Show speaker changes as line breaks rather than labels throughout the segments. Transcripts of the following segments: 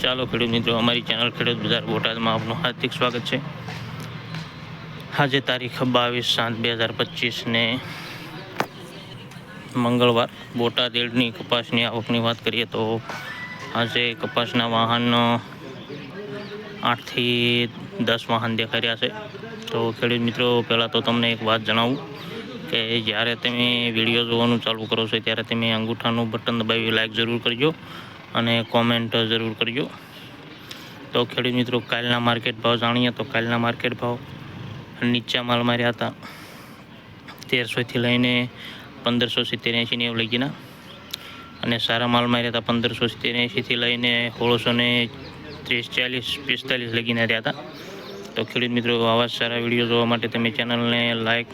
ચાલો ખેડૂત મિત્રો, અમારી ચેનલ ખેડૂત બજાર બોટાદમાં આપનું હાર્દિક સ્વાગત છે. આજે તારીખ બાવીસ સાત બે હજાર પચીસને મંગળવાર બોટાદ એડની કપાસની આવકની વાત કરીએ તો આજે કપાસના વાહન આઠથી દસ વાહન દેખાઈ રહ્યા છે. તો ખેડૂત મિત્રો, પહેલાં તો તમને એક વાત જણાવું કે જ્યારે તમે વીડિયો જોવાનું ચાલુ કરો છો, ત્યારે તમે અંગૂઠાનું બટન દબાવી લાઈક જરૂર કરજો. અને કોમેન્ટ જરૂર કરજો. તો ખેડૂત મિત્રો, કાલના માર્કેટ ભાવ જાણીએ તો કાલના માર્કેટ ભાવ નીચા માલ માર્યા હતા. તેરસોથી લઈને પંદરસો સિત્તેર એવું લગીના અને સારા માલ માર્યા હતા પંદરસો સિત્તેર એંશીથી લઈને સોળસો ને ત્રીસ, ચાલીસ, પિસ્તાલીસ લગીને રહ્યા હતા. તો ખેડૂત મિત્રો, આવા સારા વીડિયો જોવા માટે તમે ચેનલને લાઈક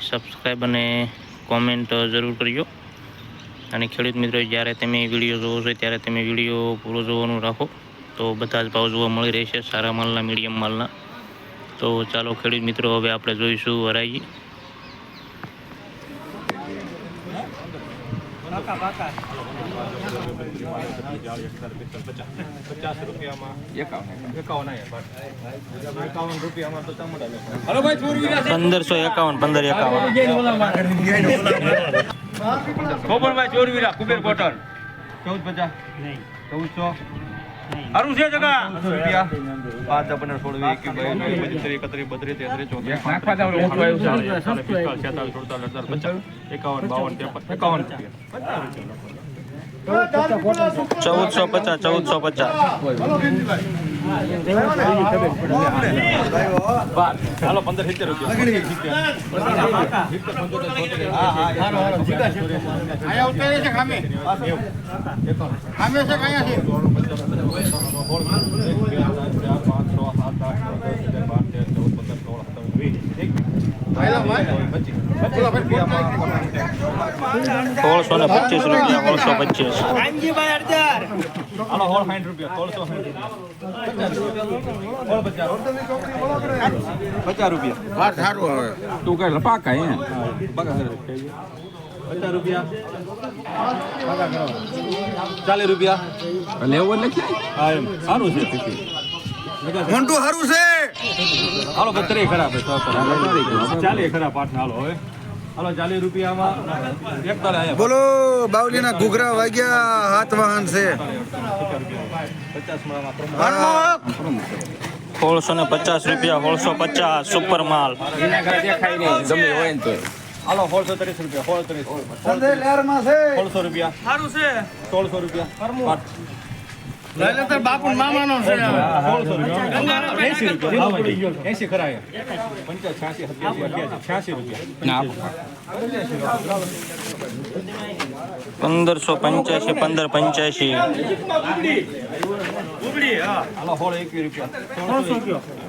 સબસ્ક્રાઈબ અને કોમેન્ટ જરૂર કરજો. અને ખેડૂત મિત્રો, જ્યારે તમે વીડિયો જોવો છો, ત્યારે તમે વીડિયો પૂરો જોવાનું રાખો. તો બધા જ ભાવ જોવા મળી રહેશે સારા માલના મીડિયમ માલના. તો ચાલો ખેડૂત મિત્રો, હવે આપણે જોઈશું
વિના
પંદરસો એકાવન, પંદર એકાવન.
ગોપનભાઈ ચોરવીરા કુબેર કોટન.
ચૌદ પચાસ ચૌદસો?
હારું છે જગા?
રૂપિયા. પાંચ પંદર સોળ પચીસ એકત્રીસ બત્રીસ તેત્રીસ ચોત્રીસ છેતાલીસ સુડતાલીસ અડતાલીસ પચાસ એકાવન બાવન ત્રેપન એકાવન
ચૌદસો પચાસ ચૌદસો પચાસ.
હાલો પંદર સિત્તેર
આયા
સોળસો ને પચીસ રૂપિયા સોળસો પચીસ.
હાલો હોળ સાઠ રૂપિયા સોળસો પચાસ. રૂપિયા.
વાત સારું હવે. તું કઈ લપાકા હે
પચાસ રૂપિયા. ચાલીસ રૂપિયા.
લેવો એટલે
હા એમ. સારું છે.
મોન્ટુ સારું છે.
હાલો બત્રીસ ખરા ભાઈ ચાલીસ ખરા પાઠ હાલો હવે. હાલો ચાલીસ રૂપિયામાં
બોલો બાવલીના ઘૂઘરા વાગ્યા હાથ વાહન છે.
સોળસો ને પચાસ રૂપિયા સોળસો પચાસ સુપર માલ.
ગમે હોય ને તો.
હાલો સોળસો ત્રીસ રૂપિયા સોળ ત્રીસ.
સંજય લહેરમાં છે.
સોળસો રૂપિયા. સારું છે. સોળસો રૂપિયા.
બાપુ મામાનો છે
એસી રૂપિયા એસી ખરા આયા પંચાસ છ્યાસી છ્યાસી રૂપિયા
પંદરસો પંચ્યાસી પંદર પંચ્યાસી
રૂપિયા.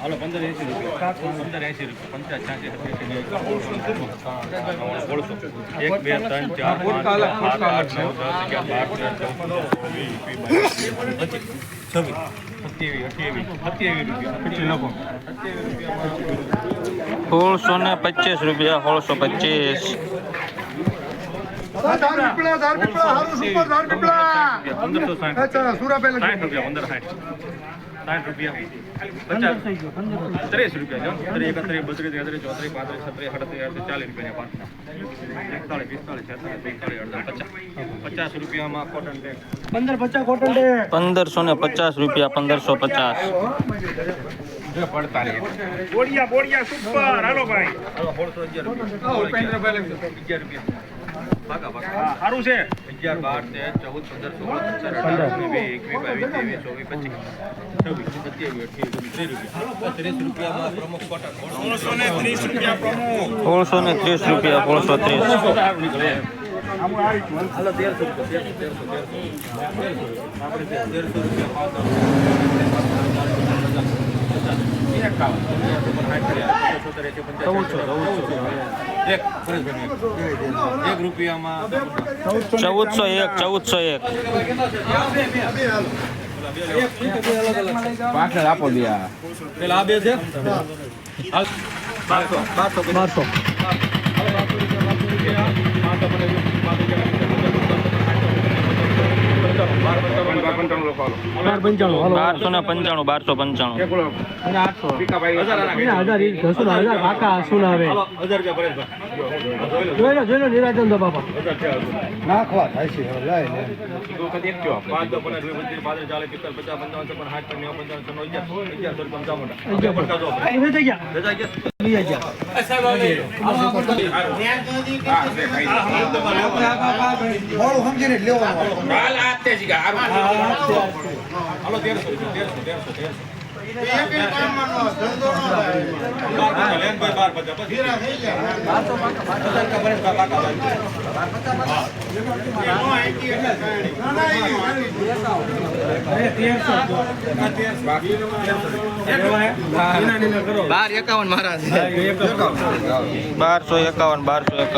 હાલો પંદર એસી રૂપિયા પંદર એસી રૂપિયા પંચાસ છ્યાસી સત્યાસી એક બે ત્રણ ચાર પાંચ આઠ નવ દસ અગિયાર બાર તેર ચૌદ પચીસ છવ્વીસ રૂપિયા
સોળસો ને પચીસ રૂપિયા સોળસો પચીસ
પંદરસો સાઠ સાઠ રૂપિયા પંદર સાઠ સાઠ રૂપિયા. પચાસ. ત્રીસ રૂપિયા જો ત્રીસ એકત્રીસ બત્રીસ એકત્રીસ ચોત્રીસ પાંત્રીસ છત્રીસ અડત્રીસ અડત્રીસ ચાલીસ રૂપિયા પાંચ એકતાળીસ પિસ્તાળીસ છેતાળીસ પિસ્તાળીસ અડધા પચાસ. પચાસ રૂપિયામાં કોટન ટેક
પંદરસો ને પચાસ રૂપિયા પંદરસો પચાસ.
બોડિયા બોડિયા સુપર. હાલો ભાઈ.
સોળસો અગિયાર રૂપિયા. અગિયાર રૂપિયા. ભાગા ભાગા.
સારું છે.
અગિયાર બાર તેર ચૌદ પંદર સોળ સત્તર અઢાર ઓગણીસ વીસ એકવીસ બાવીસ ત્રેવીસ ચોવીસ પચીસ. છવ્વીસ સત્યાવીસ અઠ્યાવીસ ત્રીસ રૂપિયા ત્રીસ રૂપિયામાં પ્રમુખ કોટા
સોળસો ને ત્રીસ રૂપિયા પ્રમુખ
સોળસો ને ત્રીસ. રૂપિયા સોળસો ત્રીસ
હાલો તેરસો રૂપિયા તેરસો તેરસો તેરસો. આપણે તેરસો રૂપિયા પાંચ
એકાવન. એક એક. રૂપિયામાં
ચૌદસો એક ચૌદસો એક.
પાછળ આપો બે
પેલા આ બે છે? બારસો.
બારસો. ને પંચાણું બારસો પંચાણું.
નાખવા થાય છે લેવાનું
બારસો એકાવન બારસો એકાવન.